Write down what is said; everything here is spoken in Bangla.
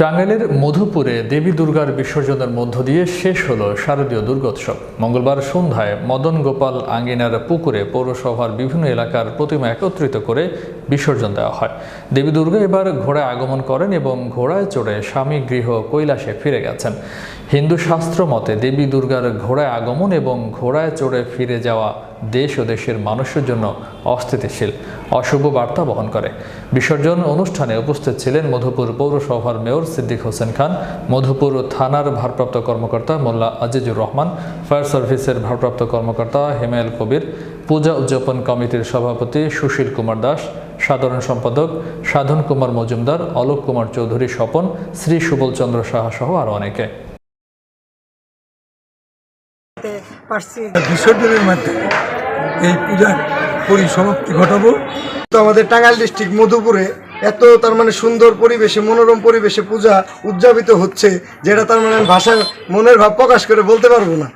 টাঙ্গাইলের মধুপুরে দেবী দুর্গার বিসর্জনের মধ্য দিয়ে শেষ হলো শারদীয় দুর্গোৎসব। মঙ্গলবার সন্ধ্যায় মদন গোপাল আঙ্গিনার পুকুরে পৌরসভার বিভিন্ন এলাকার প্রতিমা একত্রিত করে বিসর্জন দেওয়া হয়। দেবী দুর্গা এবার ঘোড়ায় আগমন করেন এবং ঘোড়ায় চড়ে স্বামী গৃহ কৈলাসে ফিরে গেছেন। হিন্দু শাস্ত্র মতে দেবী দুর্গার ঘোড়ায় আগমন এবং ঘোড়ায় চড়ে ফিরে যাওয়া দেশ ও দেশের মানুষের জন্য অস্থিতিশীল, অশুভ বার্তা বহন করে। বিসর্জন অনুষ্ঠানে উপস্থিত ছিলেন মধুপুর পৌরসভার মেয়র সিদ্দিক হোসেন খান, মধুপুর থানার ভারপ্রাপ্ত কর্মকর্তা মোল্লা আজিজুর রহমান, ফায়ার সার্ভিসের ভারপ্রাপ্ত কর্মকর্তা হেমায়েল কবির, পূজা উদযাপন কমিটির সভাপতি সুশীল কুমার দাস, সাধারণ সম্পাদক সাধন কুমার মজুমদার, অলোক কুমার চৌধুরী স্বপন, শ্রী সুবল চন্দ্র সাহা সহ আরও অনেকে। পারছি। বিসর্জনের মাধ্যমে এই পূজার পরিসমাপ্তি ঘটাবো। তো আমাদের টাঙ্গাইল ডিস্ট্রিক্ট মধুপুরে এত তার মানে সুন্দর পরিবেশে, মনোরম পরিবেশে পূজা উদযাপিত হচ্ছে, যেটা তার মানে ভাষার মনের ভাব প্রকাশ করে বলতে পারব না।